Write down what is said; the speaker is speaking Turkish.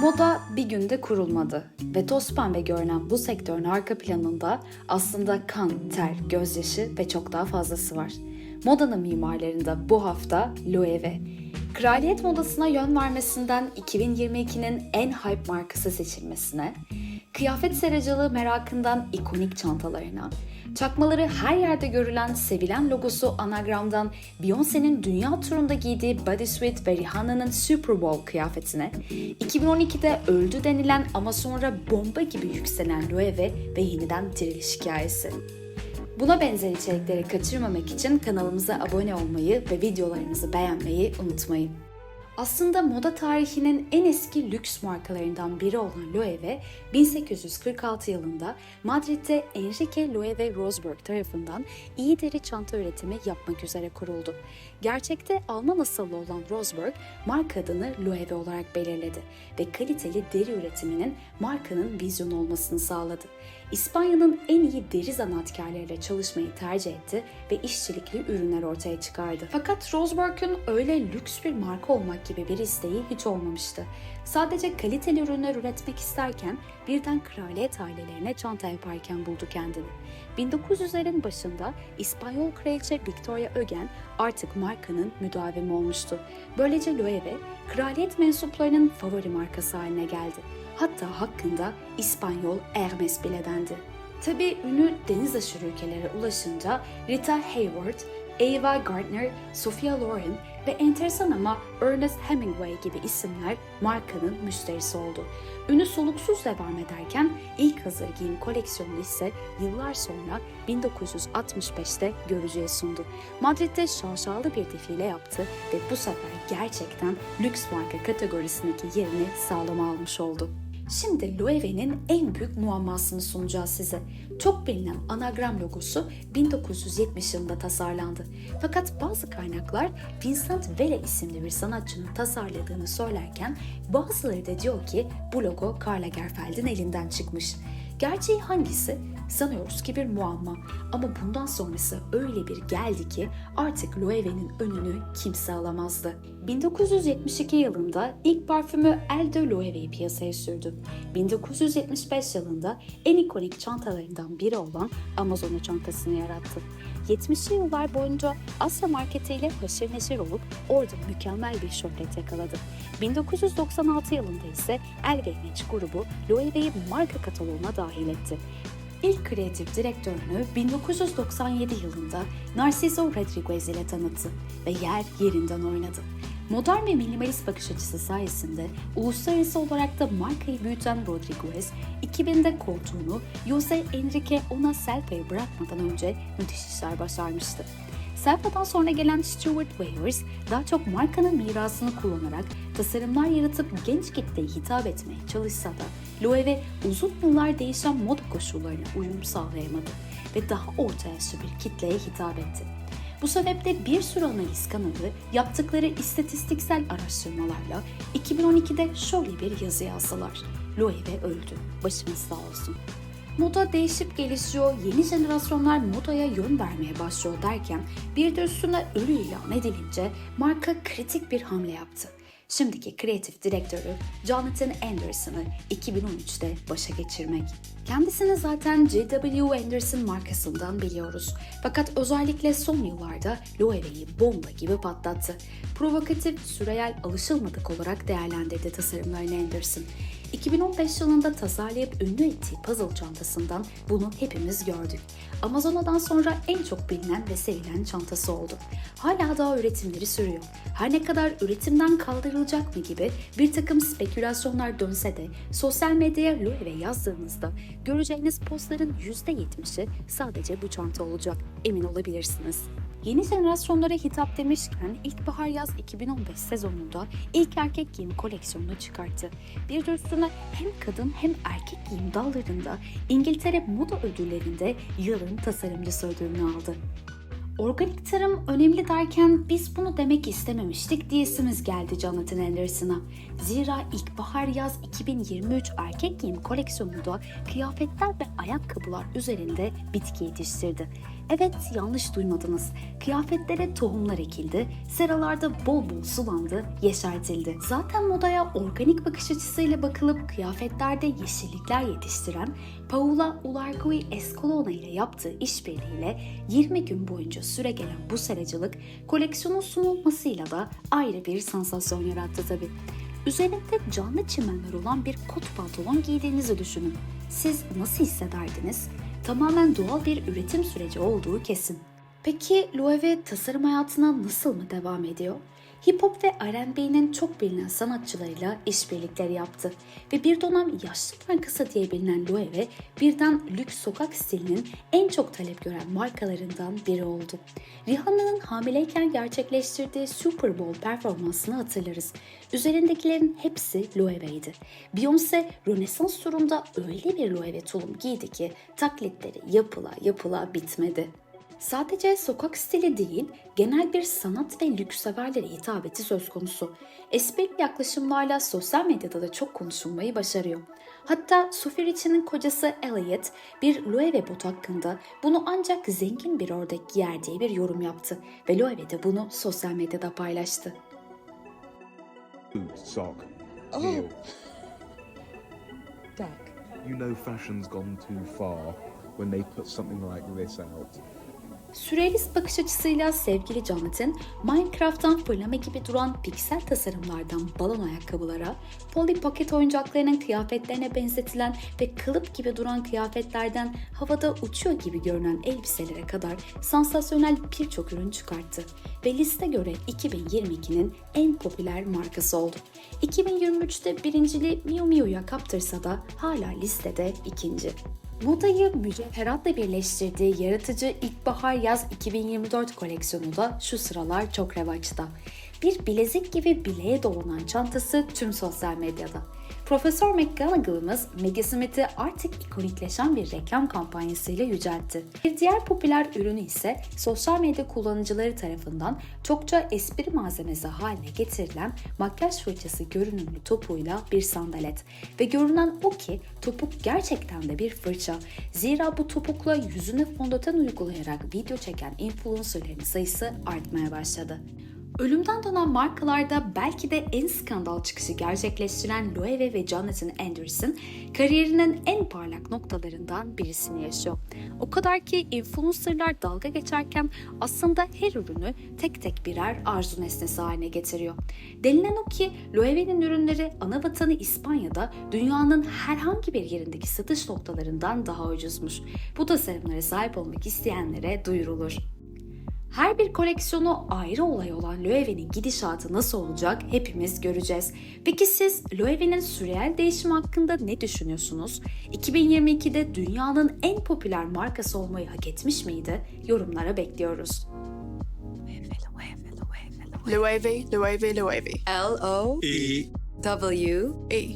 Moda bir günde kurulmadı ve toz pembe görünen bu sektörün arka planında aslında kan, ter, gözyaşı ve çok daha fazlası var. Modanın mimarlarında bu hafta Loewe. Kraliyet modasına yön vermesinden 2022'nin en hype markası seçilmesine, kıyafet seracılığı merakından ikonik çantalarına, çakmaları her yerde görülen sevilen logosu anagramdan Beyoncé'nin dünya turunda giydiği bodysuit ve Rihanna'nın Super Bowl kıyafetine, 2012'de öldü denilen ama sonra bomba gibi yükselen Loewe ve yeniden diriliş hikayesi. Buna benzer içerikleri kaçırmamak için kanalımıza abone olmayı ve videolarımızı beğenmeyi unutmayın. Aslında moda tarihinin en eski lüks markalarından biri olan Loewe, 1846 yılında Madrid'de Enrique Loewe Rosberg tarafından iyi deri çanta üretimi yapmak üzere kuruldu. Gerçekte Alman asıllı olan Rosberg, marka adını Loewe olarak belirledi ve kaliteli deri üretiminin markanın vizyonu olmasını sağladı. İspanya'nın en iyi deri zanaatkarlarıyla çalışmayı tercih etti ve işçilikli ürünler ortaya çıkardı. Fakat Rosberg'ün öyle lüks bir marka olmak gibi bir isteği hiç olmamıştı. Sadece kaliteli ürünler üretmek isterken birden kraliyet ailelerine çanta yaparken buldu kendini. 1900'lerin başında İspanyol kraliçe Victoria Ögen artık markanın müdavimi olmuştu. Böylece Loewe, kraliyet mensuplarının favori markası haline geldi. Hatta hakkında İspanyol Hermes bile dendi. Tabi ünlü deniz aşırı ülkelere ulaşınca Rita Hayworth, Ava Gardner, Sophia Loren ve enteresan ama Ernest Hemingway gibi isimler markanın müşterisi oldu. Ünü soluksuz devam ederken ilk hazır giyim koleksiyonu ise yıllar sonra 1965'te görücüye sundu. Madrid'de şaşalı bir defile yaptı ve bu sefer gerçekten lüks marka kategorisindeki yerini sağlama almış oldu. Şimdi Loewe'nin en büyük muammasını sunacağız size. Çok bilinen anagram logosu 1970 yılında tasarlandı. Fakat bazı kaynaklar Vincent Vele isimli bir sanatçının tasarladığını söylerken bazıları da diyor ki bu logo Karl Lagerfeld'in elinden çıkmış. Gerçeği hangisi? Sanıyoruz ki bir muamma ama bundan sonrası öyle bir geldi ki artık Loewe'nin önünü kimse alamazdı. 1972 yılında ilk parfümü El de Loewe'yi piyasaya sürdü. 1975 yılında en ikonik çantalarından biri olan Amazona çantasını yarattı. 70'li yıllar boyunca Asya marketiyle haşır neşir olup orada mükemmel bir şöhret yakaladı. 1996 yılında ise LVMH grubu Loewe'yi marka kataloğuna dahil etti. İlk kreatif direktörünü 1997 yılında Narciso Rodriguez ile tanıttı ve yer yerinden oynadı. Modern ve minimalist bakış açısı sayesinde uluslararası olarak da markayı büyüten Rodriguez, 2000'de koltuğunu Jose Enrique Ona Selpa'ya bırakmadan önce müthiş işler başarmıştı. Selpa'dan sonra gelen Stuart Weyers daha çok markanın mirasını kullanarak tasarımlar yaratıp genç kitleye hitap etmeye çalışsa da Loewe uzun yıllar değişen moda koşullarına uyum sağlayamadı ve daha orta yaşlı bir kitleye hitap etti. Bu sebeple bir sürü analiz kanalı yaptıkları istatistiksel araştırmalarla 2012'de şöyle bir yazı yazdılar. Loewe öldü. Başımız sağ olsun. Moda değişip gelişiyor, yeni jenerasyonlar modaya yön vermeye başlıyor derken bir de üstüne ölü ilan edilince marka kritik bir hamle yaptı. Şimdiki kreatif direktörü Jonathan Anderson'ı 2013'te başa geçirmek. Kendisini zaten J.W. Anderson markasından biliyoruz. Fakat özellikle son yıllarda Loewe'yi bomba gibi patlattı. Provokatif, süreyal, alışılmadık olarak değerlendirdi tasarımlarını Anderson. 2015 yılında tasarlayıp ünlü ettiği puzzle çantasından bunu hepimiz gördük. Amazona'dan sonra en çok bilinen ve sevilen çantası oldu. Hala daha üretimleri sürüyor. Her ne kadar üretimden kaldırılacak mı gibi bir takım spekülasyonlar dönse de sosyal medyaya Loewe yazdığınızda göreceğiniz postların %70'i sadece bu çanta olacak. Emin olabilirsiniz. Yeni jenerasyonlara hitap demişken ilkbahar yaz 2015 sezonunda ilk erkek giyim koleksiyonunu çıkarttı. Bir de hem kadın hem erkek giyim dallarında İngiltere Moda Ödülleri'nde yılın tasarımcısı ödülünü aldı. Organik tarım önemli derken biz bunu demek istememiştik diyesimiz geldi Jonathan Anderson'a. Zira ilkbahar yaz 2023 erkek giyim koleksiyonunda kıyafetler ve ayakkabılar üzerinde bitki yetiştirdi. Evet yanlış duymadınız. Kıyafetlere tohumlar ekildi, seralarda bol bol sulandı, yeşertildi. Zaten modaya organik bakış açısıyla bakılıp kıyafetlerde yeşillikler yetiştiren Paula Ulargui Escolona ile yaptığı işbirliğiyle 20 gün boyunca süre gelen bu seracılık koleksiyonun sunulmasıyla da ayrı bir sansasyon yarattı tabii. Üzerinde canlı çimenler olan bir kot pantolon giydiğinizi düşünün. Siz nasıl hissederdiniz? Tamamen doğal bir üretim süreci olduğu kesin. Peki Loewe tasarım hayatına nasıl mı devam ediyor? Hip hop ve R&B'nin çok bilinen sanatçılarıyla işbirlikleri yaptı ve bir dönem yaşlı markası diye bilinen Loewe birden lüks sokak stilinin en çok talep gören markalarından biri oldu. Rihanna'nın hamileyken gerçekleştirdiği Super Bowl performansını hatırlarız. Üzerindekilerin hepsi Loewe'ydi. Beyoncé Rönesans turunda öyle bir Loewe tulum giydi ki taklitleri yapıla yapıla bitmedi. Sadece sokak stili değil, genel bir sanat ve lüks severlere hitabeti söz konusu. Esprili yaklaşımlarla sosyal medyada da çok konuşulmayı başarıyor. Hatta Sophie Richie'nin kocası Elliot bir Loewe bot hakkında bunu ancak zengin bir ördek giyer diye bir yorum yaptı ve Loewe de bunu sosyal medyada paylaştı. sock, Oh. heel. You know fashion's gone too far when they put something like this out. Sürrealist bakış açısıyla sevgili Jonathan, Minecraft'tan fırlama gibi duran piksel tasarımlardan balon ayakkabılara, Polly Pocket oyuncaklarının kıyafetlerine benzetilen ve kılıp gibi duran kıyafetlerden havada uçuyor gibi görünen elbiselere kadar sansasyonel birçok ürün çıkarttı ve liste göre 2022'nin en popüler markası oldu. 2023'te birinciliği Miu Miu'ya kaptırsa da hala listede ikinci. Modayı mücevheratla birleştirdiği yaratıcı ilkbahar yaz 2024 koleksiyonu da şu sıralar çok revaçta. Bir bilezik gibi bileğe dolanan çantası tüm sosyal medyada. Profesör McGonagall'ımız Maggie artık ikonikleşen bir reklam kampanyasıyla yüceltti. Bir diğer popüler ürünü ise sosyal medya kullanıcıları tarafından çokça espri malzemesi haline getirilen makyaj fırçası görünümlü topuğuyla bir sandalet. Ve görünen o ki topuk gerçekten de bir fırça. Zira bu topukla yüzüne fondöten uygulayarak video çeken influencerların sayısı artmaya başladı. Ölümden dönen markalarda belki de en skandal çıkışı gerçekleştiren Loewe ve Jonathan Anderson kariyerinin en parlak noktalarından birisini yaşıyor. O kadar ki influencerlar dalga geçerken aslında her ürünü tek tek birer arzu nesnesi haline getiriyor. Denilen o ki Loewe'nin ürünleri ana vatanı İspanya'da dünyanın herhangi bir yerindeki satış noktalarından daha ucuzmuş. Bu tasarımlara sahip olmak isteyenlere duyurulur. Her bir koleksiyonu ayrı olay olan Loewe'nin gidişatı nasıl olacak hepimiz göreceğiz. Peki siz Loewe'nin sürreal değişimi hakkında ne düşünüyorsunuz? 2022'de dünyanın en popüler markası olmayı hak etmiş miydi? Yorumlara bekliyoruz. Loewe, Loewe, Loewe. L O Y